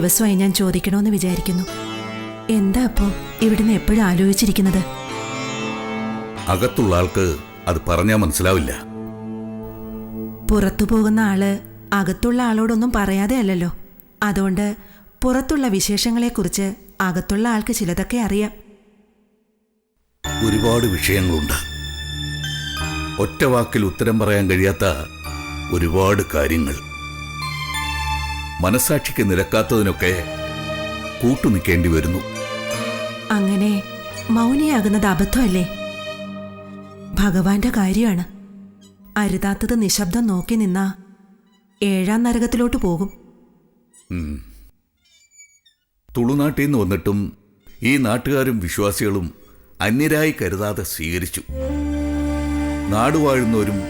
ദിവസമായി ഞാൻ ചോദിക്കണമെന്ന് വിചാരിക്കുന്നു. എന്താ അപ്പോ ഇവിടുന്ന് എപ്പോഴും ആലോചിച്ചിരിക്കുന്നത്? അകത്തുള്ള ആൾക്ക് അത് പറഞ്ഞാൽ മനസ്സിലാവില്ല. പുറത്തു പോകുന്ന ആൾ അകത്തുള്ള ആളോടൊന്നും പറയാതെ അല്ലല്ലോ. അതുകൊണ്ട് പുറത്തുള്ള വിശേഷങ്ങളെക്കുറിച്ച് അകത്തുള്ള ആൾക്ക് ചിലതൊക്കെ അറിയാം. ഒരുപാട് വിഷയങ്ങളുണ്ട്. ഒറ്റ വാക്കിൽ ഉത്തരം പറയാൻ കഴിയാത്ത ഒരുപാട് കാര്യങ്ങൾ. മനസാക്ഷിക്ക് നിരക്കാത്തതിനൊക്കെ കൂട്ടുനിൽക്കേണ്ടി വരുന്നു. അങ്ങനെ മൗനിയാകുന്നത് അബദ്ധമല്ലേ? ഭഗവാന്റെ കാര്യമാണ്. അരുതാത്തത് നിശബ്ദം നോക്കി നിന്ന ഏഴാം നരകത്തിലോട്ട് പോകും. തുളുനാട്ടിൽ നിന്ന് വന്നിട്ടും ഈ നാട്ടുകാരും വിശ്വാസികളും അന്യരായി കരുതാതെ സ്വീകരിച്ചു. നാടുവാഴുന്നവരും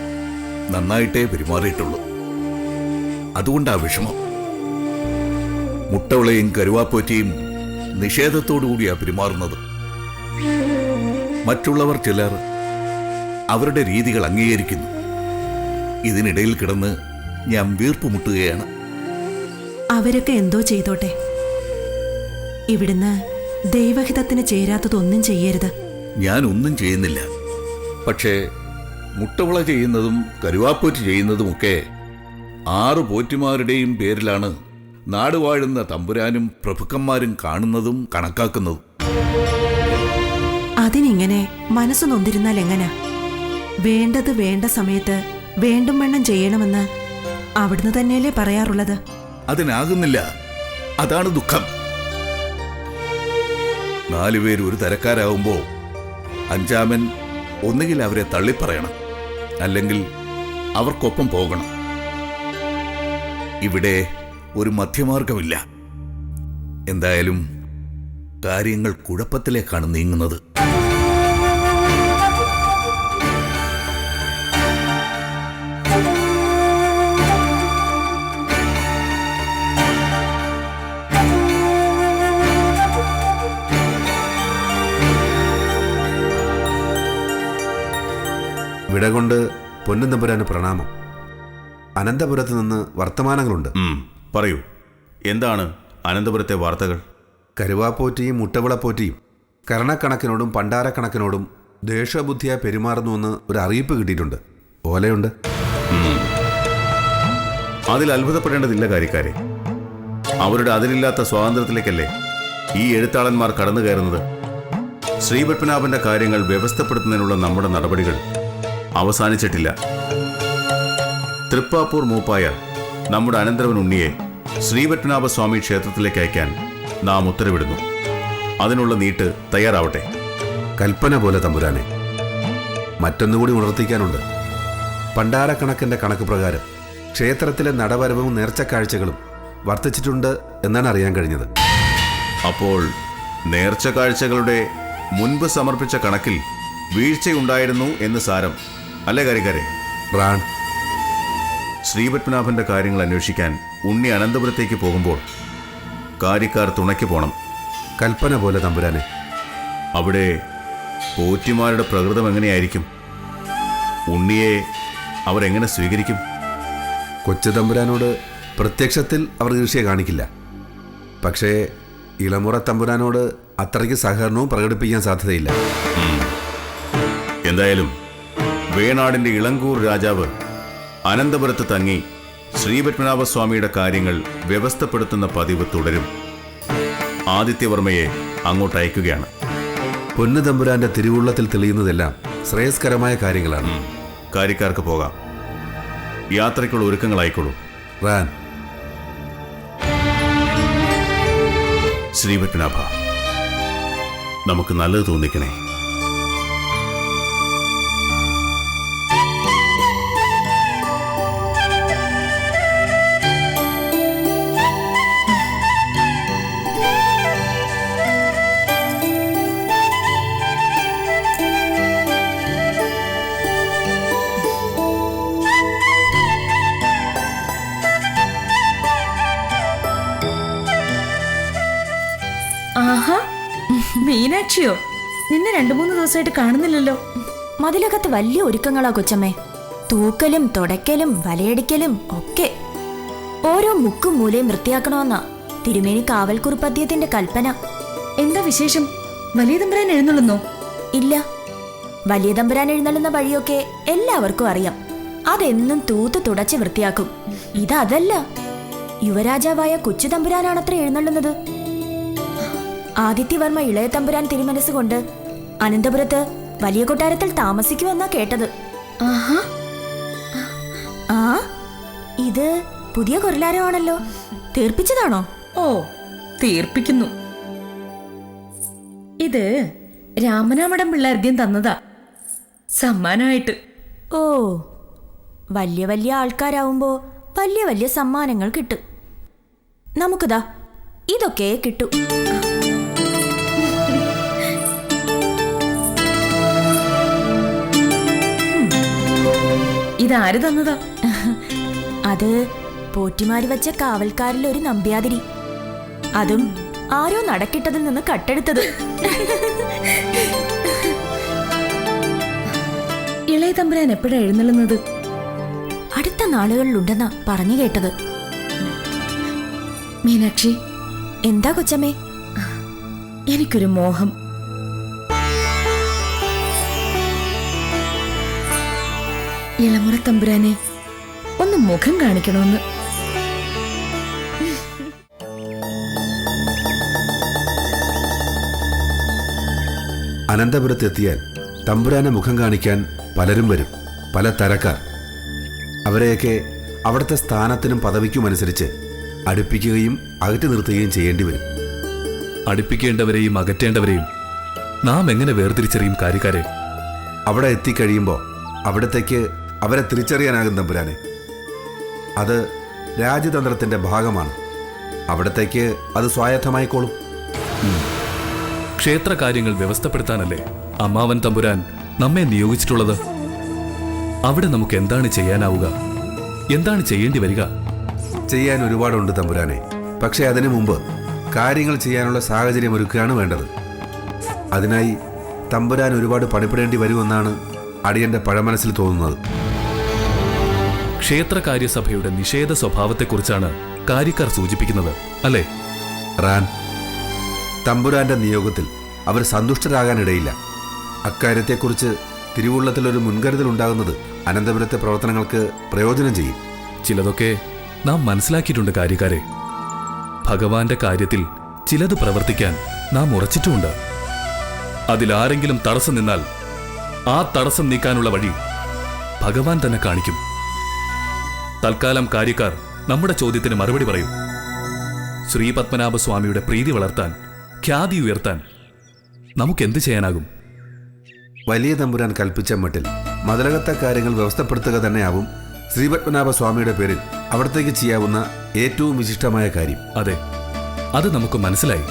നന്നായിട്ടേ പെരുമാറിയിട്ടുള്ളൂ. അതുകൊണ്ടാ വിഷമം. മുട്ടവളയും കരുവാപ്പോറ്റിയും നിഷേധത്തോടുകൂടിയാ പെരുമാറുന്നത്. മറ്റുള്ളവർ ചിലർ അവരുടെ രീതികൾ അംഗീകരിക്കുന്നു. ഇതിനിടയിൽ കിടന്ന് ഞാൻ വീർപ്പ് മുട്ടുകയാണ് അവരൊക്കെ എന്തോ ചെയ്തോട്ടെ. ഇവിടുന്ന് ദൈവഹിതത്തിന് ചേരാത്തതൊന്നും ചെയ്യരുത്. ഞാൻ ഒന്നും ചെയ്യുന്നില്ല. പക്ഷേ മുട്ടവിള ചെയ്യുന്നതും കരുവാപ്പോറ്റ് ചെയ്യുന്നതുമൊക്കെ ആറ് പോറ്റിമാരുടെയും പേരിലാണ് നാടുവാഴുന്ന തമ്പുരാനും പ്രഭുക്കന്മാരും കാണുന്നതും കണക്കാക്കുന്നതും. അതിനിങ്ങനെ മനസ്സ് നൊന്തിരുന്നാൽ എങ്ങനാ? വേണ്ടത് വേണ്ട സമയത്ത് വേണ്ടും വണ്ണം ചെയ്യണമെന്ന് അവിടുന്ന് തന്നെയല്ലേ പറയാറുള്ളത്? അതിനാകുന്നില്ല. അതാണ് ദുഃഖം. നാലുപേര് ഒരു തരക്കാരാവുമ്പോ അഞ്ചാമൻ ഒന്നുകിൽ അവരെ തള്ളിപ്പറയണം അല്ലെങ്കിൽ അവർക്കൊപ്പം പോകണം. ഇവിടെ ഒരു മധ്യമാർഗമില്ല. എന്തായാലും കാര്യങ്ങൾ കുഴപ്പത്തിലേക്കാണ് നീങ്ങുന്നത്. വിടകൊണ്ട് പൊന്നും തമ്പുരാന് പ്രണാമം. അനന്തപുരത്ത് നിന്ന് വർത്തമാനങ്ങളുണ്ട്. പറയൂ എന്താണ് അനന്തപുരത്തെ വാർത്തകൾ? കരുവാപ്പോറ്റിയും മുട്ടവിളപ്പോറ്റിയും കരണക്കണക്കിനോടും പണ്ടാരക്കണക്കിനോടും ദേഷ്യബുദ്ധിയായി പെരുമാറുന്നുവെന്ന് ഒരു അറിയിപ്പ് കിട്ടിയിട്ടുണ്ട്. ഓലയുണ്ട്. അതിൽ അത്ഭുതപ്പെടേണ്ടതില്ല കാര്യക്കാരെ. അവരുടെ അതിലില്ലാത്ത സ്വാതന്ത്ര്യത്തിലേക്കല്ലേ ഈ എഴുത്താളന്മാർ കടന്നു കയറുന്നത്? ശ്രീപത്മനാഭന്റെ കാര്യങ്ങൾ വ്യവസ്ഥപ്പെടുത്തുന്നതിനുള്ള നമ്മുടെ നടപടികൾ അവസാനിച്ചിട്ടില്ല. തൃപ്പാപ്പൂർ മൂപ്പായ നമ്മുടെ അനന്തരവൻ ഉണ്ണിയെ ശ്രീപത്മനാഭ സ്വാമി ക്ഷേത്രത്തിലേക്ക് അയക്കാൻ നാം ഉത്തരവിടുന്നു. അതിനുള്ള നീട്ട് തയ്യാറാവട്ടെ. കൽപ്പന പോലെ തമ്പുരാനെ മറ്റൊന്നുകൂടി ഉണർത്തിക്കാനുണ്ട്. പണ്ടാരക്കണക്കിന്റെ കണക്ക് പ്രകാരം ക്ഷേത്രത്തിലെ നടവരവും നേർച്ചക്കാഴ്ചകളും വർദ്ധിച്ചിട്ടുണ്ട് എന്നാണ് അറിയാൻ കഴിഞ്ഞത്. അപ്പോൾ നേർച്ച കാഴ്ചകളുടെ മുൻപ് സമർപ്പിച്ച കണക്കിൽ വീഴ്ചയുണ്ടായിരുന്നു എന്ന് സാരം. അല്ലേ കാര്യക്കാരെ റാൺ ശ്രീപത്മനാഭന്റെ കാര്യങ്ങൾ അന്വേഷിക്കാൻ ഉണ്ണി അനന്തപുരത്തേക്ക് പോകുമ്പോൾ കാര്യക്കാർ തുണയ്ക്ക് പോണം. കൽപ്പന പോലെ തമ്പുരാനെ. അവിടെ പോറ്റിമാരുടെ പ്രകൃതം എങ്ങനെയായിരിക്കും? ഉണ്ണിയെ അവരെങ്ങനെ സ്വീകരിക്കും? കൊച്ചു തമ്പുരാനോട് പ്രത്യക്ഷത്തിൽ അവർ ഈർഷ്യ കാണിക്കില്ല. പക്ഷേ ഇളമുറ തമ്പുരാനോട് അത്രയ്ക്ക് സഹകരണവും പ്രകടിപ്പിക്കാൻ സാധ്യതയില്ല. എന്തായാലും വേണാടിന്റെ ഇളങ്കൂർ രാജാവ് അനന്തപുരത്ത് തങ്ങി ശ്രീപത്മനാഭസ്വാമിയുടെ കാര്യങ്ങൾ വ്യവസ്ഥപ്പെടുത്തുന്ന പതിവ് തുടരും. ആദിത്യവർമ്മയെ അങ്ങോട്ട് അയക്കുകയാണ്. പൊന്നുതമ്പുരാന്റെ തിരുവുള്ളത്തിൽ തെളിയുന്നതെല്ലാം ശ്രേയസ്കരമായ കാര്യങ്ങളാണ്. കാര്യക്കാർക്ക് പോകാം. യാത്രയ്ക്കുള്ള ഒരുക്കങ്ങളായിക്കോളൂ. റാൻ. ശ്രീപത്മനാഭ നമുക്ക് നല്ലത് തോന്നിക്കണേ. മീനാക്ഷിയോ നിന്നെ രണ്ടു മൂന്ന് ദിവസമായിട്ട് കാണുന്നില്ലല്ലോ. മതിലകത്ത് വലിയ ഒരുക്കങ്ങളാ കൊച്ചമ്മേ. തൂക്കലും തുടയ്ക്കലും വലയടിക്കലും ഒക്കെ. ഓരോ മുക്കും മൂലയും വൃത്തിയാക്കണമെന്നാ തിരുമേനി കാവൽക്കുറിപ്പ് അദ്ദേഹത്തിന്റെ കൽപ്പന. എന്താ വിശേഷം? വലിയ തമ്പുരാൻ എഴുന്നള്ളുന്നോ? ഇല്ല. വലിയ തമ്പുരാൻ എഴുന്നള്ളുന്ന വഴിയൊക്കെ എല്ലാവർക്കും അറിയാം. അതെന്നും തൂത്ത് തുടച്ച് വൃത്തിയാക്കും. ഇതല്ല യുവരാജാവായ കൊച്ചു തമ്പുരാനാണത്ര എഴുന്നള്ളുന്നത്. ആദിത്യവർമ്മ ഇളയ തമ്പുരാൻ തിരുമനസ്സുകൊണ്ട് അനന്തപുരത്ത് വലിയ കൊട്ടാരത്തിൽ താമസിക്കുമെന്നാ കേട്ടത്. ആ ഇത് പുതിയ കൊരലാരമാണല്ലോ. തീർപ്പിച്ചതാണോ? ഓ തീർപ്പിക്കുന്നു. ഇത് രാമനാമടം പിള്ളേർദ്യം തന്നതാ. സമ്മാനമായിട്ട്. ഓ വലിയ വലിയ ആൾക്കാരാവുമ്പോ വലിയ വലിയ സമ്മാനങ്ങൾ കിട്ടും. നമുക്കിതാ ഇതൊക്കെ കിട്ടൂ. ഇതാര് തന്നതാ? അത് പോറ്റിമാര് വെച്ച കാവൽക്കാരിൽ ഒരു നമ്പ്യാതിരി. അതും ആരോ നടക്കിട്ടതിൽ നിന്ന് കട്ടെടുത്തത്. ഇളയ തമ്പുരാൻ എപ്പോഴാ എഴുന്നള്ളുന്നത്? അടുത്ത നാളുകളിലുണ്ടെന്നാ പറഞ്ഞു കേട്ടത്. മീനാക്ഷി. എന്താ കൊച്ചമ്മേ? എനിക്കൊരു മോഹം. ഇളമുറ തമ്പുരാനെ ഒന്ന് മുഖം കാണിക്കണമെന്ന് അനന്തപുരത്തെത്തിയാൽ തമ്പുരാനെ മുഖം കാണിക്കാൻ പലരും വരും. പല തരക്കാർ. അവരെയൊക്കെ അവിടുത്തെ സ്ഥാനത്തിനും പദവിക്കും അനുസരിച്ച് അടുപ്പിക്കുകയും അകറ്റി നിർത്തുകയും ചെയ്യേണ്ടി വരും. അടുപ്പിക്കേണ്ടവരെയും അകറ്റേണ്ടവരെയും നാം എങ്ങനെ വേർതിരിച്ചറിയും കാര്യക്കാരെ? അവിടെ എത്തിക്കഴിയുമ്പോൾ അവിടത്തേക്ക് അവരെ തിരിച്ചറിയാനാകും തമ്പുരാനെ. അത് രാജ്യതന്ത്രത്തിന്റെ ഭാഗമാണ്. അവിടത്തേക്ക് അത് സ്വായത്തമായിക്കോളും. ക്ഷേത്ര കാര്യങ്ങൾ വ്യവസ്ഥപ്പെടുത്താനല്ലേ അമ്മാവൻ തമ്പുരാൻ നമ്മെ നിയോഗിച്ചിട്ടുള്ളത്? അവിടെ നമുക്ക് എന്താണ് ചെയ്യാനാവുക? എന്താണ് ചെയ്യേണ്ടി വരിക? ചെയ്യാൻ ഒരുപാടുണ്ട് തമ്പുരാനെ. പക്ഷേ അതിനു മുമ്പ് കാര്യങ്ങൾ ചെയ്യാനുള്ള സാഹചര്യം ഒരുക്കുകയാണ് വേണ്ടത്. അതിനായി തമ്പുരാൻ ഒരുപാട് പണിപ്പെടേണ്ടി വരുമെന്നാണ് അടിയന്റെ പഴമനസ്സിൽ തോന്നുന്നത്. ക്ഷേത്രകാര്യസഭയുടെ നിഷേധ സ്വഭാവത്തെക്കുറിച്ചാണ് കാര്യക്കാർ സൂചിപ്പിക്കുന്നത് അല്ലേ? റാൻ തമ്പുരാന്റെ നിയോഗത്തിൽ അവർ സന്തുഷ്ടരാകാനിടയില്ല. അക്കാര്യത്തെക്കുറിച്ച് തിരുവുള്ളത്തിൽ ഒരു മുൻകരുതൽ ഉണ്ടാകുന്നത് അനന്തപുരത്തെ പ്രവർത്തനങ്ങൾക്ക് പ്രയോജനം ചെയ്യും. ചിലതൊക്കെ നാം മനസ്സിലാക്കിയിട്ടുണ്ട് കാര്യക്കാരെ. ഭഗവാന്റെ കാര്യത്തിൽ ചിലത് പ്രവർത്തിക്കാൻ നാം ഉറച്ചിട്ടുമുണ്ട്. അതിലാരെങ്കിലും തടസ്സം നിന്നാൽ ആ തടസ്സം നീക്കാനുള്ള വഴി ഭഗവാൻ തന്നെ കാണിക്കും. തൽക്കാലം കാര്യക്കാർ നമ്മുടെ ചോദ്യത്തിന് മറുപടി പറയും. ശ്രീ പത്മനാഭസ്വാമിയുടെ പ്രീതി വളർത്താൻ ഖ്യാതി ഉയർത്താൻ നമുക്കെന്ത് ചെയ്യാനാകും? വലിയ തമ്പുരാൻ കൽപ്പിച്ച മട്ടിൽ മതിലകത്തെ കാര്യങ്ങൾ വ്യവസ്ഥപ്പെടുത്തുക തന്നെയാവും ശ്രീപത്മനാഭ സ്വാമിയുടെ പേരിൽ അവിടത്തേക്ക് ചെയ്യാവുന്ന ഏറ്റവും വിശിഷ്ടമായ കാര്യം. അതെ അത് നമുക്ക് മനസ്സിലായി.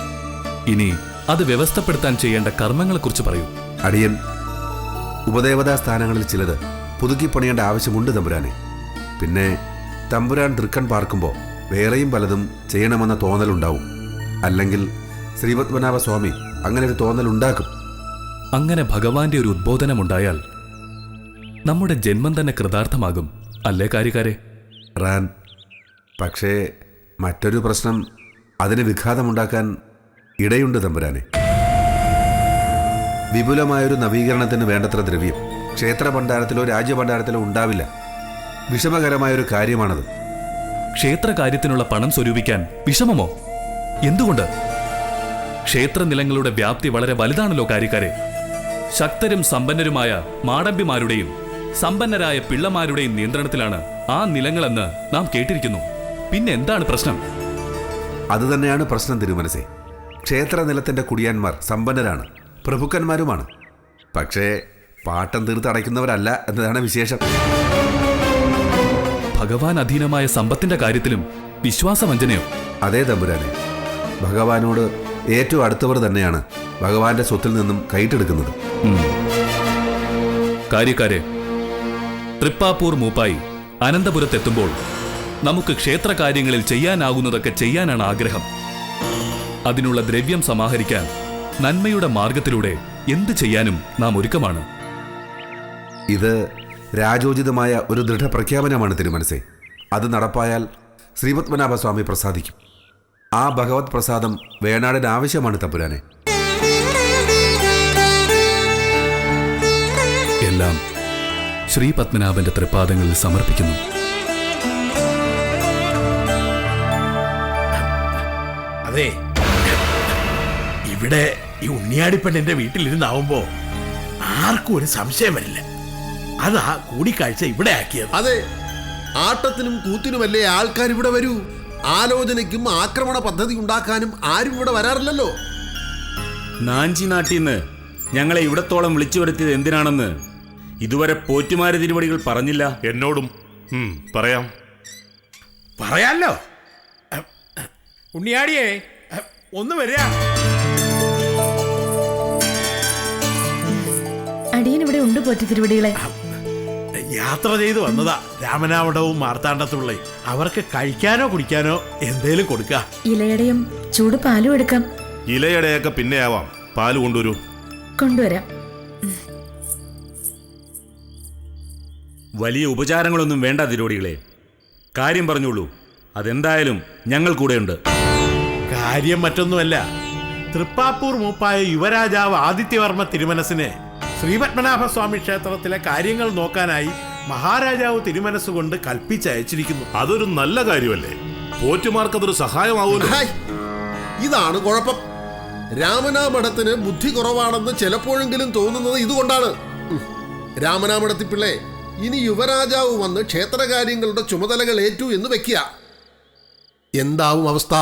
ഇനി അത് വ്യവസ്ഥപ്പെടുത്താൻ ചെയ്യേണ്ട കർമ്മങ്ങളെക്കുറിച്ച് പറയൂ. അടിയൻ ഉപദേവതാ സ്ഥാനങ്ങളിൽ ചിലത് പുതുക്കി പണിയേണ്ട ആവശ്യമുണ്ട് തമ്പുരാനെ. പിന്നെ തമ്പുരാൻ തൃക്കൺ പാർക്കുമ്പോൾ വേറെയും പലതും ചെയ്യണമെന്ന തോന്നലുണ്ടാവും. അല്ലെങ്കിൽ ശ്രീപത്മനാഭ സ്വാമി അങ്ങനെ ഒരു തോന്നൽ ഉണ്ടാക്കും അങ്ങനെ ഭഗവാന്റെ ഒരു ഉദ്ബോധനമുണ്ടായാൽ നമ്മുടെ ജന്മം തന്നെ കൃതാർത്ഥമാകും അല്ലേ കാര്യക്കാരെ? റാൻ പക്ഷേ മറ്റൊരു പ്രശ്നം അതിന് വിഘാതമുണ്ടാക്കാൻ ഇടയുണ്ട് തമ്പുരാനെ. വിപുലമായൊരു നവീകരണത്തിന് വേണ്ടത്ര ദ്രവ്യം ക്ഷേത്ര ഭണ്ഡാരത്തിലോ രാജ്യഭണ്ഡാരത്തിലോ ഉണ്ടാവില്ല. വിഷമകരമായൊരു കാര്യമാണത്. ക്ഷേത്ര കാര്യത്തിനുള്ള പണം സ്വരൂപിക്കാൻ വിഷമമോ? എന്തുകൊണ്ട്? ക്ഷേത്ര നിലങ്ങളുടെ വ്യാപ്തി വളരെ വലുതാണല്ലോ കാര്യക്കാരെ. ശക്തരും സമ്പന്നരുമായ മാടമ്പിമാരുടെയും സമ്പന്നരായ പിള്ളമാരുടെയും നിയന്ത്രണത്തിലാണ് ആ നിലങ്ങളെന്ന് നാം കേട്ടിരിക്കുന്നു. പിന്നെ എന്താണ് പ്രശ്നം? അത് തന്നെയാണ് പ്രശ്നം തിരുമനസേ. ക്ഷേത്ര നിലത്തിന്റെ കുടിയാന്മാർ സമ്പന്നരാണ് പ്രഭുക്കന്മാരുമാണ്. പക്ഷേ പാട്ടം തീർത്തടയ്ക്കുന്നവരല്ല എന്നതാണ് വിശേഷം. ഭഗവാൻ അധീനമായ സമ്പത്തിന്റെ കാര്യത്തിലും വിശ്വാസവഞ്ചനയോ? അതേ തമ്പുരാനെ. ഭഗവാനോട് ഏറ്റവും അടുത്തവർ തന്നെയാണ് ഭഗവാന്റെ സ്വത്തിൽ നിന്നും കൈട്ടെടുക്കുന്നത് കാര്യക്കാരെ തൃപ്പാപ്പൂർ മൂപ്പായി അനന്തപുരത്തെത്തുമ്പോൾ നമുക്ക് ക്ഷേത്രകാര്യങ്ങളിൽ ചെയ്യാനാകുന്നതൊക്കെ ചെയ്യാനാണ് ആഗ്രഹം. അതിനുള്ള ദ്രവ്യം സമാഹരിക്കാൻ നന്മയുടെ മാർഗത്തിലൂടെ എന്ത് ചെയ്യാനും നാം ഒരുക്കമാണ്. ഇത് രാജോചിതമായ ഒരു ദൃഢപ്രഖ്യാപനമാണ് തിരുമനസേ. അത് നടപ്പായാൽ ശ്രീപത്മനാഭസ്വാമി പ്രസാദിക്കും. ആ ഭഗവത് പ്രസാദം വേണാടൻ ആവശ്യമാണ് തമ്പുരാനെ. എല്ലാം ശ്രീ പത്മനാഭന്റെ തൃപ്പാദങ്ങളിൽ സമർപ്പിക്കുന്നു. അതെ. ഇവിടെ ഈ ഉണ്ണിയാടിപ്പെണ്ണിന്റെ വീട്ടിലിരുന്നാവുമ്പോ ആർക്കും ഒരു സംശയം വരില്ല. അതാ കൂടിക്കാഴ്ച ഇവിടെ ആക്കിയത്. അതെ ആട്ടത്തിനും കൂത്തിനുമല്ലേ ആൾക്കാർ ഇവിടെ വരൂ? ആലോചനയ്ക്കും ആക്രമണ പദ്ധതി ഉണ്ടാക്കാനും ആരും ഇവിടെ വരാറില്ലല്ലോ. നാഞ്ചി നാട്ടിന്ന് ഞങ്ങളെ ഇവിടത്തോളം വിളിച്ചു വരുത്തിയത് എന്തിനാണെന്ന് ഇതുവരെ പോറ്റുമാര് തിരുവടികൾ പറഞ്ഞില്ല. എന്നോടും പറയാം. പറയാല്ലോ ഉണ്ണിയാടിയേ ഒന്ന് വരിക അടിയൻ ഇവിടെ ഉണ്ട് പോറ്റി തിരുവടികളെ. യാത്ര ചെയ്ത് വന്നതാ. രാമനാവടവും മാർത്താണ്ഡത്തുള്ളയും അവർക്ക് കഴിക്കാനോ കുടിക്കാനോ എന്തേലും കൊടുക്ക. ഇലയടയും ചൂട് പാലും എടുക്കാം. ഇലയടയൊക്കെ പിന്നെ ആവാം. പാൽ കൊണ്ടുവരൂ. കൊണ്ടുവരാം. വലിയ ഉപചാരങ്ങളൊന്നും വേണ്ട തിരുവടികളെ കാര്യം പറഞ്ഞോളൂ അതെന്തായാലും ഞങ്ങൾ കൂടെയുണ്ട്. കാര്യം മറ്റൊന്നുമല്ല. തൃപ്പാപ്പൂർ മൂപ്പായ യുവരാജാവ് ആദിത്യവർമ്മ തിരുമനസിനെ ശ്രീപത്മനാഭസ്വാമി ക്ഷേത്രത്തിലെ കാര്യങ്ങൾ നോക്കാനായി മഹാരാജാവ് തിരുമനസ്സുകൊണ്ട് കൽപ്പിച്ചയച്ചിരിക്കുന്നു. അതൊരു നല്ല കാര്യമല്ലേ? പോറ്റുമാർക്കതൊരു സഹായമാവുമല്ലോ. ഹായ്, ഇതാണ് കുഴപ്പം. രാമനാമഠത്തിന് ബുദ്ധി കുറവാണെന്ന് ചിലപ്പോഴെങ്കിലും തോന്നുന്നത് ഇതുകൊണ്ടാണ്. ഉം. രാമനാമഠത്തി പിള്ളേ ഇനി യുവരാജാവ് വന്ന് ക്ഷേത്രകാര്യങ്ങളുടെ ചുമതലകൾ ഏറ്റു എന്ന് വെക്കുക. എന്താവും അവസ്ഥ?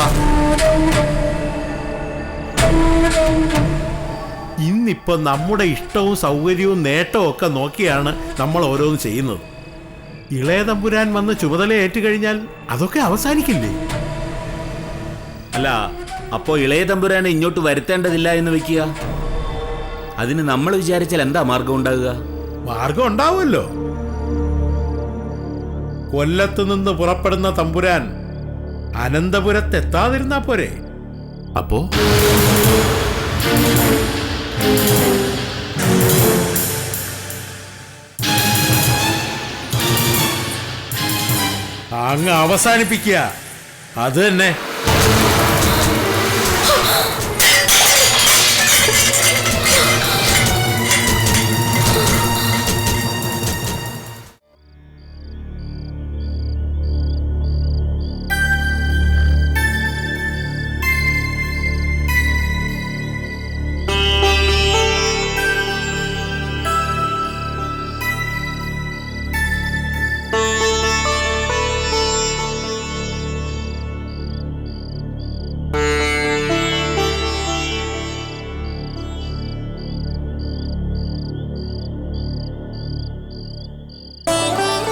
ഇന്നിപ്പോ നമ്മുടെ ഇഷ്ടവും സൗകര്യവും നേട്ടവും ഒക്കെ നോക്കിയാണ് നമ്മൾ ഓരോന്നും ചെയ്യുന്നത്. ഇളയ തമ്പുരാൻ വന്ന് ചുമതല ഏറ്റുകഴിഞ്ഞാൽ അതൊക്കെ അവസാനിക്കില്ലേ? അല്ല അപ്പോ ഇളയ തമ്പുരാനെ ഇങ്ങോട്ട് വരുത്തേണ്ടതില്ല എന്ന് വെക്കുക? അതിന് നമ്മൾ വിചാരിച്ചാൽ എന്താ മാർഗം ഉണ്ടാകുക? മാർഗം ഉണ്ടാവുമല്ലോ. കൊല്ലത്ത് നിന്ന് പുറപ്പെടുന്ന തമ്പുരാൻ അനന്തപുരത്തെത്താതിരുന്നാ പോരെ. അപ്പോ? അങ്ങ് അവസാനിപ്പിക്കുക. അത് തന്നെ.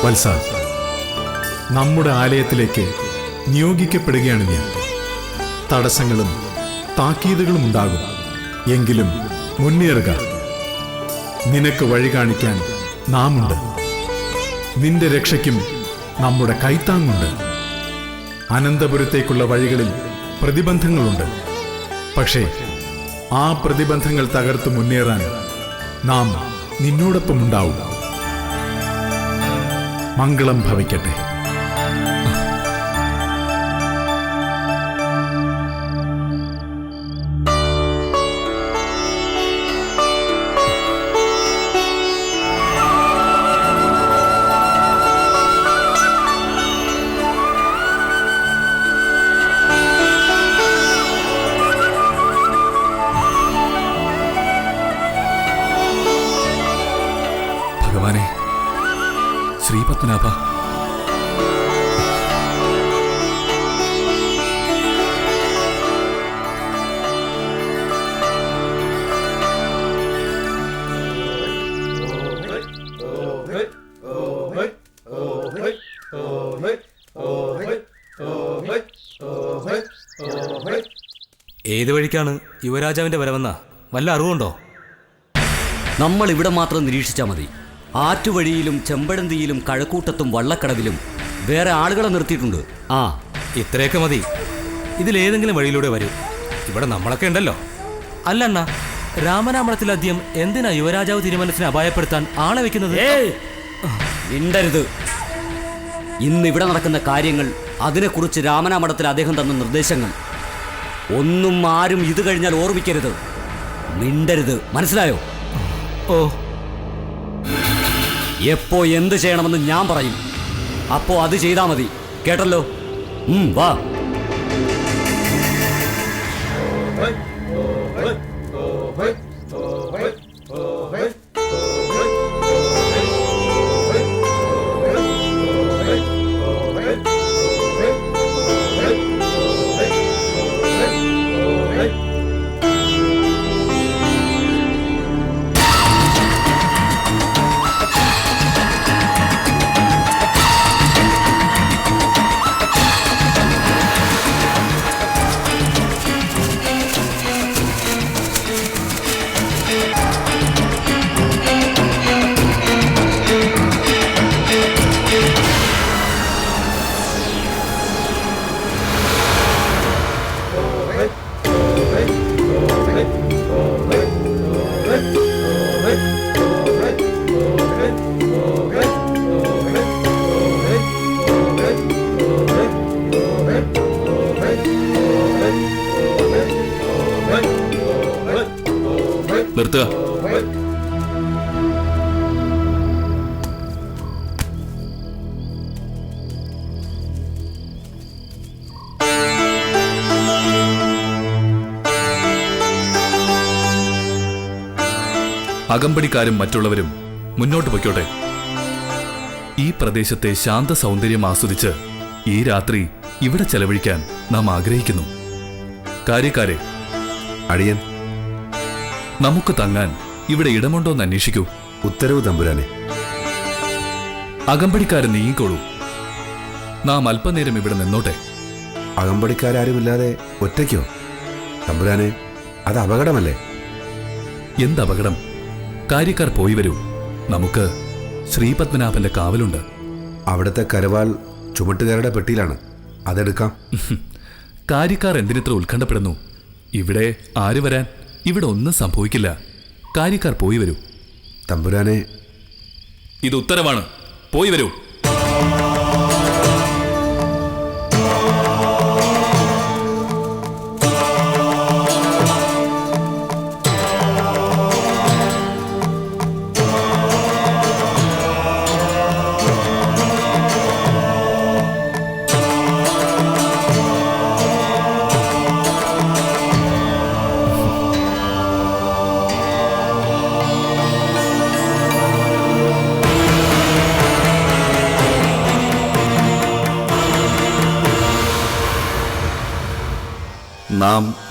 വത്സ നമ്മുടെ ആലയത്തിലേക്ക് നിയോഗിക്കപ്പെടുകയാണ് ഞാൻ. തടസ്സങ്ങളും താക്കീതുകളും ഉണ്ടാകും. എങ്കിലും മുന്നേറുക. നിനക്ക് വഴി കാണിക്കാൻ നാമുണ്ട്. നിന്റെ രക്ഷയ്ക്കും നമ്മുടെ കൈത്താങ്ങുണ്ട്. അനന്തപുരത്തേക്കുള്ള വഴികളിൽ പ്രതിബന്ധങ്ങളുണ്ട്. പക്ഷേ ആ പ്രതിബന്ധങ്ങൾ തകർത്ത് മുന്നേറാൻ നാം നിന്നോടൊപ്പം ഉണ്ടാവും മംഗളം ഭവിക്കട്ടെ. ഏത് വഴിക്കാണ് യുവരാജാവിന്റെ വരവെന്ന? വല്ല അറിവുണ്ടോ? നമ്മൾ ഇവിടെ മാത്രം നിരീക്ഷിച്ചാൽ മതി. ആറ്റുവഴിയിലും ചെമ്പഴന്തിയിലും കഴക്കൂട്ടത്തും വള്ളക്കടവിലും വേറെ ആളുകളെ നിർത്തിയിട്ടുണ്ട്. ആ. ഇത്രയൊക്കെ മതി. ഇതിലേതെങ്കിലും വഴിയിലൂടെ വരൂ. ഇവിടെ നമ്മളൊക്കെ ഉണ്ടല്ലോ. അല്ലണ്ണ രാമനാമണത്തിലധികം എന്തിനാ യുവരാജാവ് തീരുമാനത്തിന് അപായപ്പെടുത്താൻ ആളെ വെക്കുന്നത്? ഇണ്ടരുത് മിണ്ടരുത്. ഇന്ന് ഇവിടെ നടക്കുന്ന കാര്യങ്ങൾ അതിനെക്കുറിച്ച് രാമനാമഠത്തിൽ അദ്ദേഹം തന്ന നിർദ്ദേശങ്ങൾ. ഒന്നും ആരും ഇത് കഴിഞ്ഞാൽ ഓർമ്മിക്കരുത്. മിണ്ടരുത്. മനസ്സിലായോ? ഓ. എപ്പോ എന്ത് ചെയ്യണമെന്ന് ഞാൻ പറയും. അപ്പോ അത് ചെയ്താ മതി. കേട്ടല്ലോ? വാ. വാ അകമ്പടിക്കാരും മറ്റുള്ളവരും മുന്നോട്ട് പൊയ്ക്കോട്ടെ. ഈ പ്രദേശത്തെ ശാന്ത സൗന്ദര്യം ആസ്വദിച്ച് ഈ രാത്രി ഇവിടെ ചെലവഴിക്കാൻ നാം ആഗ്രഹിക്കുന്നു. കാര്യക്കാരെ അടിയൻ നമുക്ക് തങ്ങാൻ ഇവിടെ ഇടമുണ്ടോ എന്ന് അന്വേഷിക്കൂ. ഉത്തരവ് തമ്പുരാനെ. അകമ്പടിക്കാരൻ നീങ്ങിക്കോളൂ. നാം അല്പനേരം ഇവിടെ നിന്നോട്ടെ. അകമ്പടിക്കാരുമില്ലാതെ ഒറ്റയ്ക്കോ? തമ്പുരാനെ അത് അപകടമല്ലേ? എന്ത് അപകടം കാര്യക്കാർ പോയി വരൂ. നമുക്ക് ശ്രീപത്മനാഭന്റെ കാവലുണ്ട്. അവിടുത്തെ കരവാൾ ചുമട്ടുകാരുടെ പെട്ടിയിലാണ്. അതെടുക്കാം. കാര്യക്കാർ എന്തിനിത്ര ഉത്കണ്ഠപ്പെടുന്നു? ഇവിടെ ആര് വരാൻ? ഇവിടെ ഒന്നും സംഭവിക്കില്ല. കാര്യക്കാർ പോയി വരൂ. തമ്പുരാനെ. ഇത് ഉത്തരവാണ്. പോയി വരൂ.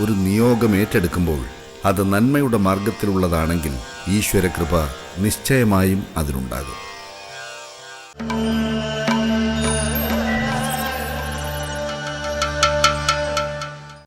ഒരു നിയോഗം ഏറ്റെടുക്കുമ്പോൾ അത് നന്മയുടെ മാർഗത്തിലുള്ളതാണെങ്കിൽ ഈശ്വരകൃപ നിശ്ചയമായും അതിനുണ്ടാകും.